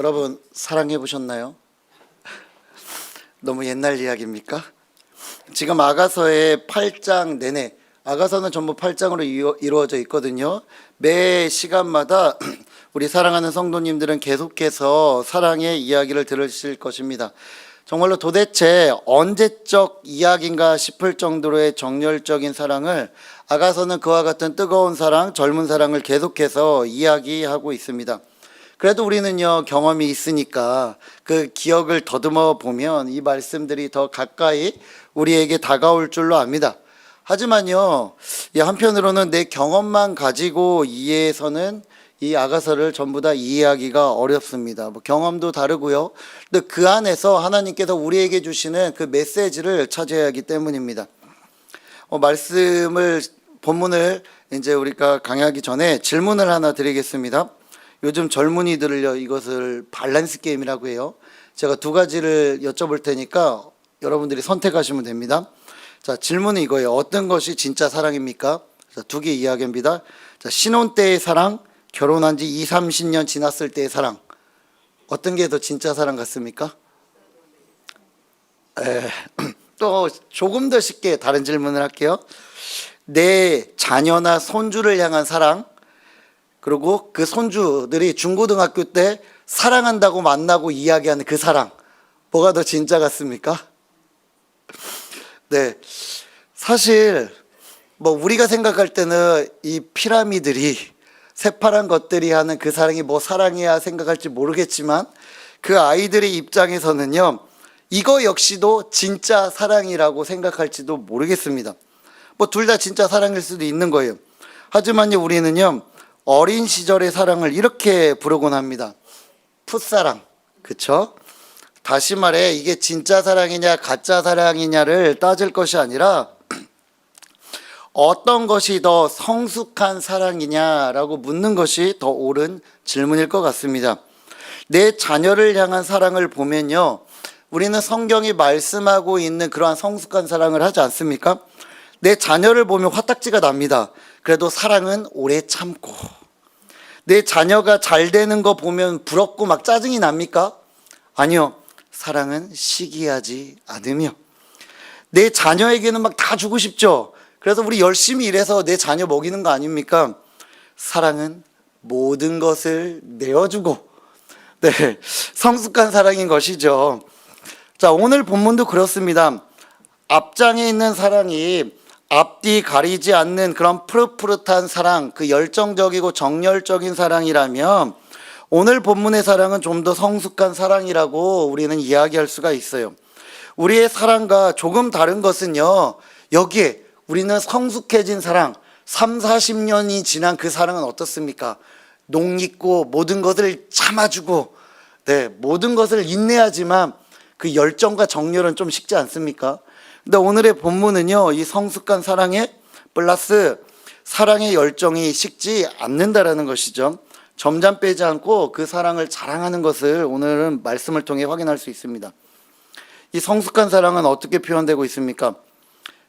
여러분 사랑해 보셨나요? 너무 옛날 이야기입니까? 지금 아가서의 8장 내내 아가서는 전부 8장으로 이루어져 있거든요. 매 시간마다 우리 사랑하는 성도님들은 계속해서 사랑의 이야기를 들으실 것입니다. 정말로 도대체 언제적 이야기인가 싶을 정도로의 정열적인 사랑을 아가서는 그와 같은 뜨거운 사랑, 젊은 사랑을 계속해서 이야기하고 있습니다. 그래도 우리는요, 경험이 있으니까 그 기억을 더듬어 보면 이 말씀들이 더 가까이 우리에게 다가올 줄로 압니다. 하지만요, 이 한편으로는 내 경험만 가지고 이해해서는 이 아가서를 전부 다 이해하기가 어렵습니다. 뭐 경험도 다르고요. 근데 그 안에서 하나님께서 우리에게 주시는 그 메시지를 찾아야 하기 때문입니다. 어, 말씀을 본문을 이제 우리가 강의하기 전에 질문을 하나 드리겠습니다. 요즘 젊은이들을요 이것을 밸런스 게임이라고 해요. 제가 두 가지를 여쭤볼 테니까 여러분들이 선택하시면 됩니다. 자 질문은 이거예요. 어떤 것이 진짜 사랑입니까? 두 개 이야기입니다. 자 신혼 때의 사랑, 결혼한 지 2, 30년 지났을 때의 사랑. 어떤 게 더 진짜 사랑 같습니까? 에, 또 조금 더 쉽게 다른 질문을 할게요. 내 자녀나 손주를 향한 사랑, 그리고 그 손주들이 중고등학교 때 사랑한다고 만나고 이야기하는 그 사랑, 뭐가 더 진짜 같습니까? 네. 사실, 뭐, 우리가 생각할 때는 이 피라미들이 새파란 것들이 하는 그 사랑이 뭐 사랑이야 생각할지 모르겠지만 그 아이들의 입장에서는요, 이거 역시도 진짜 사랑이라고 생각할지도 모르겠습니다. 뭐 둘 다 진짜 사랑일 수도 있는 거예요. 하지만요, 우리는요, 어린 시절의 사랑을 이렇게 부르곤 합니다. 풋사랑. 그쵸? 다시 말해, 이게 진짜 사랑이냐, 가짜 사랑이냐를 따질 것이 아니라, 어떤 것이 더 성숙한 사랑이냐라고 묻는 것이 더 옳은 질문일 것 같습니다. 내 자녀를 향한 사랑을 보면요. 우리는 성경이 말씀하고 있는 그러한 성숙한 사랑을 하지 않습니까? 내 자녀를 보면 화딱지가 납니다. 그래도 사랑은 오래 참고. 내 자녀가 잘 되는 거 보면 부럽고 막 짜증이 납니까? 아니요. 사랑은 시기하지 않으며. 내 자녀에게는 막 다 주고 싶죠. 그래서 우리 열심히 일해서 내 자녀 먹이는 거 아닙니까? 사랑은 모든 것을 내어주고, 네. 성숙한 사랑인 것이죠. 자, 오늘 본문도 그렇습니다. 앞장에 있는 사랑이 앞뒤 가리지 않는 그런 푸릇푸릇한 사랑, 그 열정적이고 정열적인 사랑이라면 오늘 본문의 사랑은 좀 더 성숙한 사랑이라고 우리는 이야기할 수가 있어요. 우리의 사랑과 조금 다른 것은요, 여기에 우리는 성숙해진 사랑, 3, 40년이 지난 그 사랑은 어떻습니까? 녹있고 모든 것을 참아주고, 네, 모든 것을 인내하지만 그 열정과 정열은 좀 식지 않습니까? 근데 오늘의 본문은요, 이 성숙한 사랑에 플러스 사랑의 열정이 식지 않는다라는 것이죠. 점잠 빼지 않고 그 사랑을 자랑하는 것을 오늘은 말씀을 통해 확인할 수 있습니다. 이 성숙한 사랑은 어떻게 표현되고 있습니까?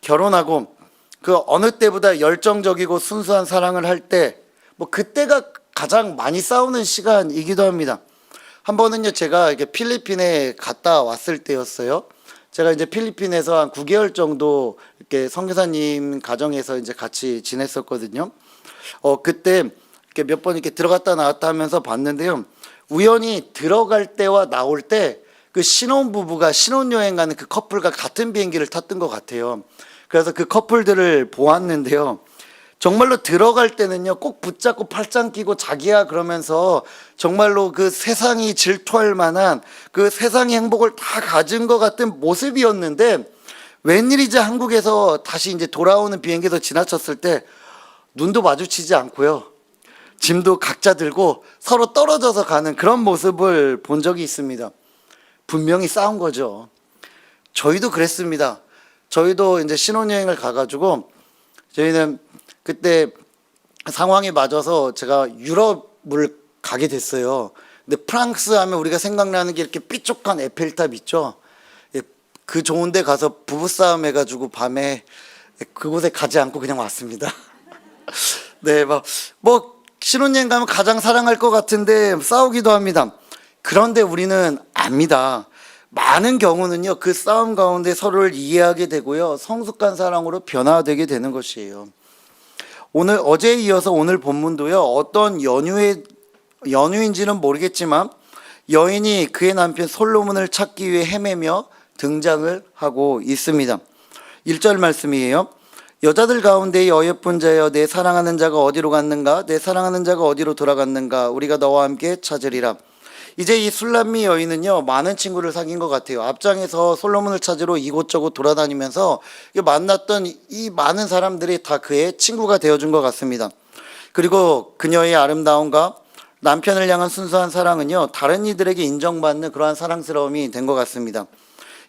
결혼하고 그 어느 때보다 열정적이고 순수한 사랑을 할 때, 뭐 그때가 가장 많이 싸우는 시간이기도 합니다. 한 번은요, 제가 필리핀에 갔다 왔을 때였어요. 제가 이제 필리핀에서 한 9개월 정도 이렇게 선교사님 가정에서 이제 같이 지냈었거든요. 어, 그때 이렇게 몇 번 이렇게 들어갔다 나왔다 하면서 봤는데요. 우연히 들어갈 때와 나올 때 그 신혼부부가 신혼여행 가는 그 커플과 같은 비행기를 탔던 것 같아요. 그래서 그 커플들을 보았는데요. 정말로 들어갈 때는요, 꼭 붙잡고 팔짱 끼고 자기야 그러면서 정말로 그 세상이 질투할 만한 그 세상의 행복을 다 가진 것 같은 모습이었는데 웬일이지 한국에서 다시 이제 돌아오는 비행기에서 지나쳤을 때 눈도 마주치지 않고요. 짐도 각자 들고 서로 떨어져서 가는 그런 모습을 본 적이 있습니다. 분명히 싸운 거죠. 저희도 그랬습니다. 저희도 이제 신혼여행을 가가지고 저희는 그때 상황이 맞아서 제가 유럽을 가게 됐어요. 근데 프랑스 하면 우리가 생각나는 게 이렇게 삐쪽한 에펠탑 있죠. 예, 그 좋은 데 가서 부부싸움 해가지고 밤에 그곳에 가지 않고 그냥 왔습니다. 네, 막, 뭐, 신혼여행 가면 가장 사랑할 것 같은데 싸우기도 합니다. 그런데 우리는 압니다. 많은 경우는요, 그 싸움 가운데 서로를 이해하게 되고요, 성숙한 사랑으로 변화되게 되는 것이에요. 오늘, 어제에 이어서 오늘 본문도요, 어떤 연유의, 연유인지는 모르겠지만, 여인이 그의 남편 솔로몬을 찾기 위해 헤매며 등장을 하고 있습니다. 1절 말씀이에요. 여자들 가운데 어여쁜 자여 내 사랑하는 자가 어디로 갔는가 내 사랑하는 자가 어디로 돌아갔는가 우리가 너와 함께 찾으리라 이제 이 술람미 여인은요 많은 친구를 사귄 것 같아요. 앞장에서 솔로몬을 찾으러 이곳저곳 돌아다니면서 만났던 이 많은 사람들이 다 그의 친구가 되어준 것 같습니다. 그리고 그녀의 아름다움과 남편을 향한 순수한 사랑은요 다른 이들에게 인정받는 그러한 사랑스러움이 된 것 같습니다.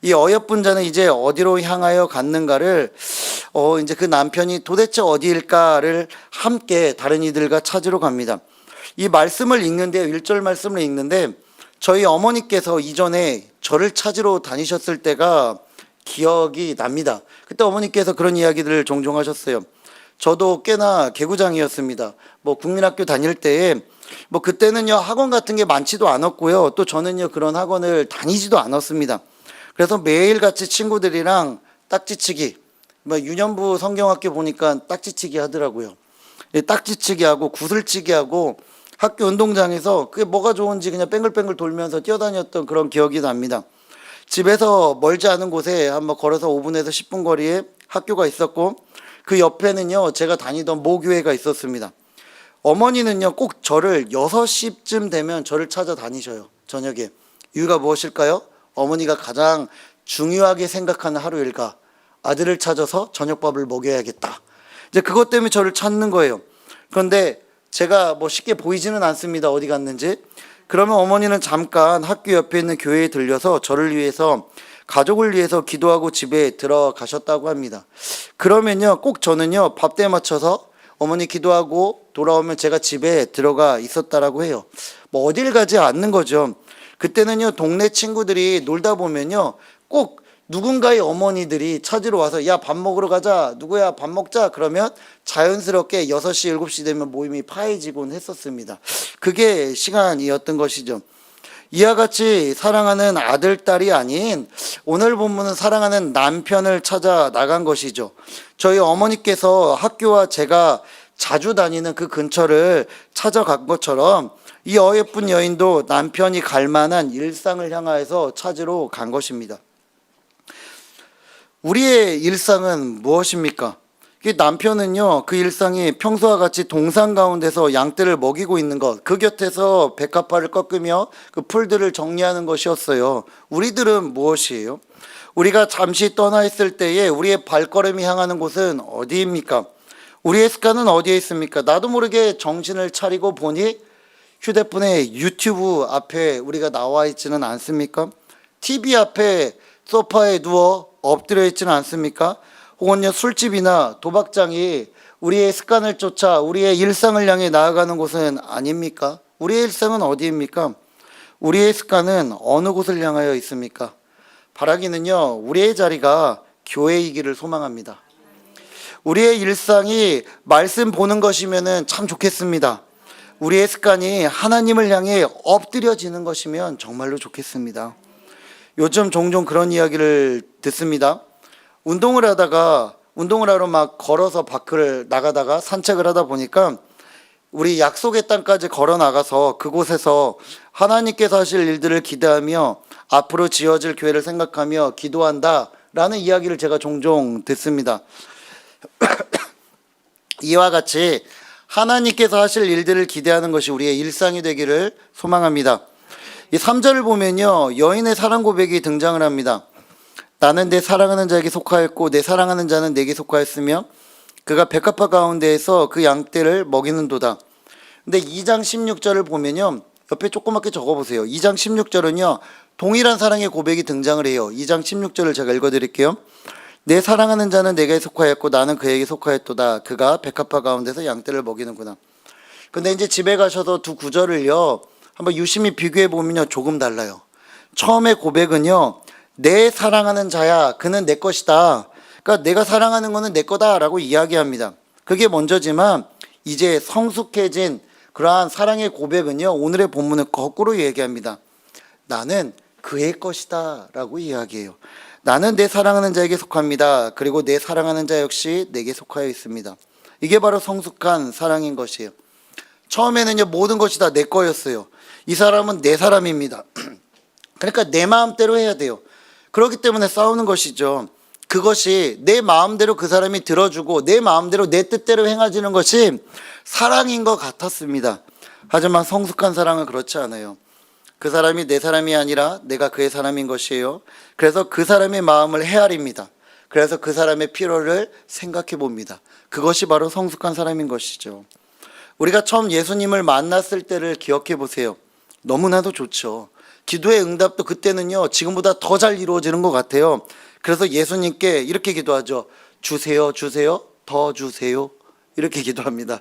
이 어여쁜 자는 이제 어디로 향하여 갔는가를 어 이제 그 남편이 도대체 어디일까를 함께 다른 이들과 찾으러 갑니다. 이 말씀을 읽는데 1절 말씀을 읽는데 저희 어머니께서 이전에 저를 찾으러 다니셨을 때가 기억이 납니다. 그때 어머니께서 그런 이야기들을 종종 하셨어요. 저도 꽤나 개구장이었습니다. 뭐 국민학교 다닐 때에 뭐 그때는요 학원 같은 게 많지도 않았고요. 또 저는요 그런 학원을 다니지도 않았습니다. 그래서 매일 같이 친구들이랑 딱지치기, 뭐 유년부 성경학교 보니까 딱지치기 하더라고요. 예, 딱지치기 하고 구슬치기 하고 학교 운동장에서 그게 뭐가 좋은지 그냥 뺑글뺑글 돌면서 뛰어다녔던 그런 기억이 납니다. 집에서 멀지 않은 곳에 한번 걸어서 5분에서 10분 거리에 학교가 있었고 그 옆에는요 제가 다니던 모교회가 있었습니다. 어머니는요 꼭 저를 6시쯤 되면 저를 찾아 다니셔요. 저녁에. 이유가 무엇일까요? 어머니가 가장 중요하게 생각하는 하루 일과 아들을 찾아서 저녁밥을 먹여야겠다. 이제 그것 때문에 저를 찾는 거예요. 그런데 제가 뭐 쉽게 보이지는 않습니다. 어디 갔는지. 그러면 어머니는 잠깐 학교 옆에 있는 교회에 들려서 저를 위해서 가족을 위해서 기도하고 집에 들어가셨다고 합니다. 그러면요, 꼭 저는요, 밥때 맞춰서 어머니 기도하고 돌아오면 제가 집에 들어가 있었다라고 해요. 뭐 어딜 가지 않는 거죠. 그때는요, 동네 친구들이 놀다 보면요, 꼭 누군가의 어머니들이 찾으러 와서 야, 밥 먹으러 가자. 누구야, 밥 먹자. 그러면 자연스럽게 6시, 7시 되면 모임이 파해지곤 했었습니다. 그게 시간이었던 것이죠. 이와 같이 사랑하는 아들, 딸이 아닌 오늘 본문은 사랑하는 남편을 찾아 나간 것이죠. 저희 어머니께서 학교와 제가 자주 다니는 그 근처를 찾아간 것처럼 이 어예쁜 여인도 남편이 갈 만한 일상을 향하여서 찾으러 간 것입니다. 우리의 일상은 무엇입니까? 이 남편은요, 그 일상이 평소와 같이 동산 가운데서 양떼를 먹이고 있는 것, 그 곁에서 백합화를 꺾으며 그 풀들을 정리하는 것이었어요. 우리들은 무엇이에요? 우리가 잠시 떠나 있을 때에 우리의 발걸음이 향하는 곳은 어디입니까? 우리의 습관은 어디에 있습니까? 나도 모르게 정신을 차리고 보니 휴대폰에 유튜브 앞에 우리가 나와 있지는 않습니까? TV 앞에 소파에 누워 엎드려 있지는 않습니까? 혹은요 술집이나 도박장이 우리의 습관을 쫓아 우리의 일상을 향해 나아가는 곳은 아닙니까? 우리의 일상은 어디입니까? 우리의 습관은 어느 곳을 향하여 있습니까? 바라기는요 우리의 자리가 교회이기를 소망합니다. 우리의 일상이 말씀 보는 것이면은 참 좋겠습니다. 우리의 습관이 하나님을 향해 엎드려지는 것이면 정말로 좋겠습니다. 요즘 종종 그런 이야기를 듣습니다. 운동을 하다가 운동을 하러 막 걸어서 밖을 나가다가 산책을 하다 보니까 우리 약속의 땅까지 걸어 나가서 그곳에서 하나님께서 하실 일들을 기대하며 앞으로 지어질 교회를 생각하며 기도한다 라는 이야기를 제가 종종 듣습니다. 이와 같이 하나님께서 하실 일들을 기대하는 것이 우리의 일상이 되기를 소망합니다. 이 3절을 보면요. 여인의 사랑 고백이 등장을 합니다. 나는 내 사랑하는 자에게 속하였고 내 사랑하는 자는 내게 속하였으며 그가 백합화 가운데에서 그 양떼를 먹이는도다. 근데 2장 16절을 보면요. 옆에 조그맣게 적어 보세요. 2장 16절은요. 동일한 사랑의 고백이 등장을 해요. 2장 16절을 제가 읽어 드릴게요. 내 사랑하는 자는 내게 속하였고 나는 그에게 속하였도다. 그가 백합화 가운데서 양떼를 먹이는구나. 근데 이제 집에 가셔서 두 구절을요. 한번 유심히 비교해 보면요. 조금 달라요. 처음에 고백은요. 내 사랑하는 자야. 그는 내 것이다. 그러니까 내가 사랑하는 거는 내 거다라고 이야기합니다. 그게 먼저지만 이제 성숙해진 그러한 사랑의 고백은요. 오늘의 본문을 거꾸로 얘기합니다. 나는 그의 것이다 라고 이야기해요. 나는 내 사랑하는 자에게 속합니다. 그리고 내 사랑하는 자 역시 내게 속하여 있습니다. 이게 바로 성숙한 사랑인 것이에요. 처음에는요 모든 것이 다 내 거였어요. 이 사람은 내 사람입니다. 그러니까 내 마음대로 해야 돼요. 그렇기 때문에 싸우는 것이죠. 그것이 내 마음대로 그 사람이 들어주고 내 마음대로 내 뜻대로 행해지는 것이 사랑인 것 같았습니다. 하지만 성숙한 사랑은 그렇지 않아요. 그 사람이 내 사람이 아니라 내가 그의 사람인 것이에요. 그래서 그 사람의 마음을 헤아립니다. 그래서 그 사람의 필요를 생각해 봅니다. 그것이 바로 성숙한 사람인 것이죠. 우리가 처음 예수님을 만났을 때를 기억해 보세요. 너무나도 좋죠. 기도의 응답도 그때는요, 지금보다 더 잘 이루어지는 것 같아요. 그래서 예수님께 이렇게 기도하죠. 주세요, 주세요, 더 주세요. 이렇게 기도합니다.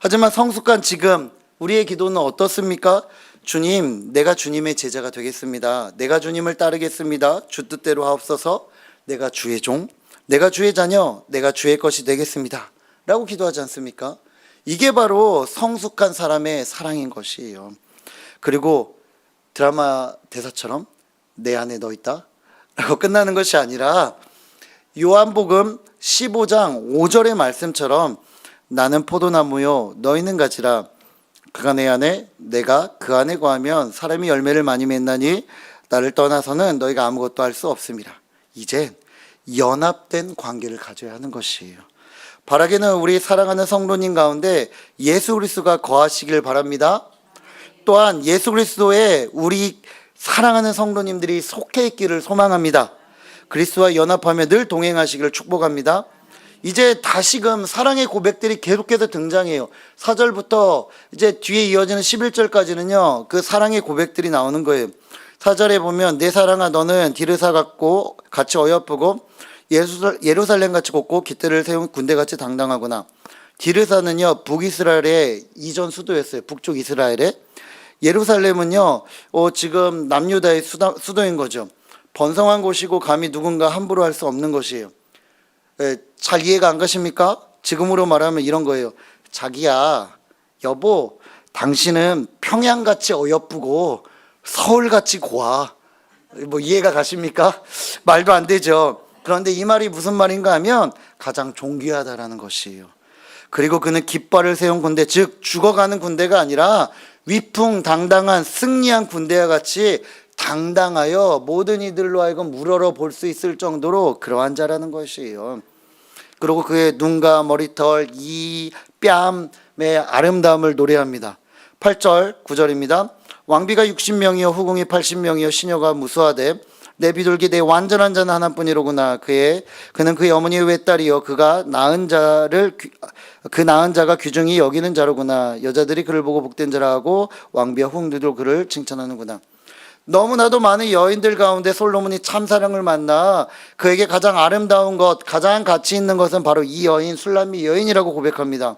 하지만 성숙한 지금 우리의 기도는 어떻습니까? 주님, 내가 주님의 제자가 되겠습니다. 내가 주님을 따르겠습니다. 주 뜻대로 하옵소서. 내가 주의 종, 내가 주의 자녀, 내가 주의 것이 되겠습니다. 라고 기도하지 않습니까? 이게 바로 성숙한 사람의 사랑인 것이에요. 그리고 드라마 대사처럼 내 안에 너 있다? 라고 끝나는 것이 아니라 요한복음 15장 5절의 말씀처럼 나는 포도나무요 너희는 가지라 그가 내 안에 내가 그 안에 거하면 사람이 열매를 많이 맺나니 나를 떠나서는 너희가 아무것도 할 수 없습니다. 이제 연합된 관계를 가져야 하는 것이에요. 바라기는 우리 사랑하는 성도님 가운데 예수 그리스도가 거하시길 바랍니다. 또한 예수 그리스도에 우리 사랑하는 성도님들이 속해 있기를 소망합니다. 그리스도와 연합하며 늘 동행하시기를 축복합니다. 이제 다시금 사랑의 고백들이 계속해서 등장해요. 4절부터 이제 뒤에 이어지는 11절까지는요, 그 사랑의 고백들이 나오는 거예요. 4절에 보면, 내 사랑아, 너는 디르사 같고, 같이 어여쁘고, 예루살렘 같이 곱고, 깃들을 세운 군대 같이 당당하구나. 디르사는요, 북이스라엘의 이전 수도였어요. 북쪽 이스라엘에. 예루살렘은요, 어, 지금 남유다의 수다, 수도인 거죠. 번성한 곳이고, 감히 누군가 함부로 할 수 없는 것이에요. 예, 잘 이해가 안 가십니까? 지금으로 말하면 이런 거예요. 자기야, 여보, 당신은 평양같이 어여쁘고 서울같이 고와. 뭐 이해가 가십니까? 말도 안 되죠. 그런데 이 말이 무슨 말인가 하면 가장 존귀하다라는 것이에요. 그리고 그는 깃발을 세운 군대, 즉 죽어가는 군대가 아니라 위풍당당한 승리한 군대와 같이 당당하여 모든 이들로 하여금 우러러 볼 수 있을 정도로 그러한 자라는 것이에요. 그리고 그의 눈과 머리털, 이 뺨의 아름다움을 노래합니다. 8절, 9절입니다. 왕비가 60명이요 후궁이 80명이요 시녀가 무수하되 내 비둘기 내 완전한 자는 하나뿐이로구나 그의 그는 그의 어머니의 외딸이요 그가 낳은 자를 귀- 그 낳은 자가 귀중히 여기는 자로구나 여자들이 그를 보고 복된 자라 하고 왕비와 후궁들도 그를 칭찬하는구나 너무나도 많은 여인들 가운데 솔로몬이 참사랑을 만나 그에게 가장 아름다운 것, 가장 가치 있는 것은 바로 이 여인, 술람미 여인이라고 고백합니다.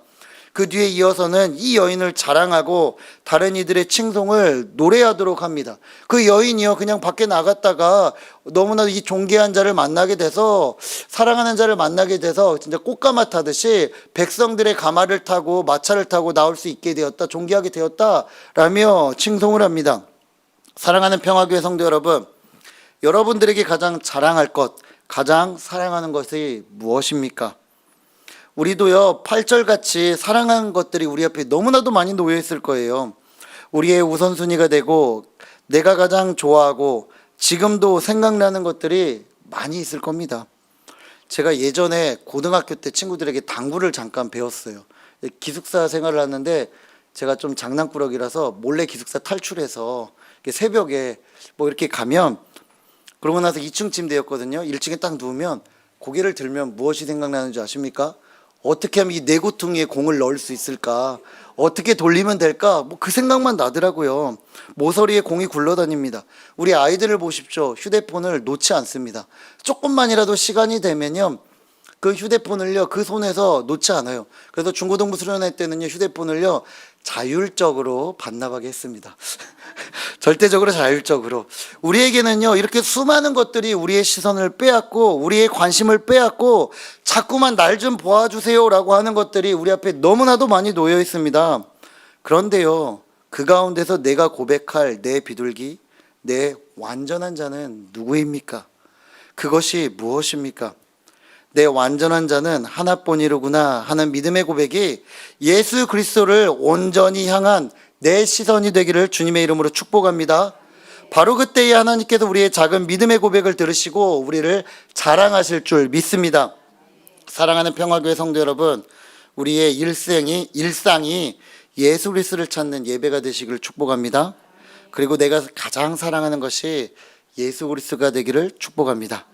그 뒤에 이어서는 이 여인을 자랑하고 다른 이들의 칭송을 노래하도록 합니다. 그 여인이요, 그냥 밖에 나갔다가 너무나도 이 존귀한 자를 만나게 돼서 사랑하는 자를 만나게 돼서 진짜 꽃가마 타듯이 백성들의 가마를 타고 마차를 타고 나올 수 있게 되었다, 존귀하게 되었다라며 칭송을 합니다. 사랑하는 평화교회 성도 여러분, 여러분들에게 가장 자랑할 것, 가장 사랑하는 것이 무엇입니까? 우리도요, 8절 같이 사랑하는 것들이 우리 앞에 너무나도 많이 놓여 있을 거예요. 우리의 우선순위가 되고, 내가 가장 좋아하고, 지금도 생각나는 것들이 많이 있을 겁니다. 제가 예전에 고등학교 때 친구들에게 당구를 잠깐 배웠어요. 기숙사 생활을 하는데 제가 좀 장난꾸러기라서 몰래 기숙사 탈출해서 새벽에 뭐 이렇게 가면 그러고 나서 2층 침대였거든요. 1층에 딱 누우면 고개를 들면 무엇이 생각나는지 아십니까? 어떻게 하면 이 내고퉁이에 공을 넣을 수 있을까? 어떻게 돌리면 될까? 뭐 그 생각만 나더라고요. 모서리에 공이 굴러다닙니다. 우리 아이들을 보십시오. 휴대폰을 놓지 않습니다. 조금만이라도 시간이 되면요. 그 휴대폰을요, 그 손에서 놓지 않아요. 그래서 중고등부 수련회 때는요, 휴대폰을요, 자율적으로 반납하게 했습니다. 절대적으로 자율적으로. 우리에게는요, 이렇게 수많은 것들이 우리의 시선을 빼앗고, 우리의 관심을 빼앗고, 자꾸만 날 좀 보아주세요라고 하는 것들이 우리 앞에 너무나도 많이 놓여 있습니다. 그런데요, 그 가운데서 내가 고백할 내 비둘기, 내 완전한 자는 누구입니까? 그것이 무엇입니까? 내 완전한 자는 하나뿐이로구나 하는 믿음의 고백이 예수 그리스도를 온전히 향한 내 시선이 되기를 주님의 이름으로 축복합니다. 바로 그때에 하나님께서 우리의 작은 믿음의 고백을 들으시고 우리를 자랑하실 줄 믿습니다. 사랑하는 평화교회 성도 여러분, 우리의 일생이 일상이 예수 그리스도를 찾는 예배가 되시기를 축복합니다. 그리고 내가 가장 사랑하는 것이 예수 그리스도가 되기를 축복합니다.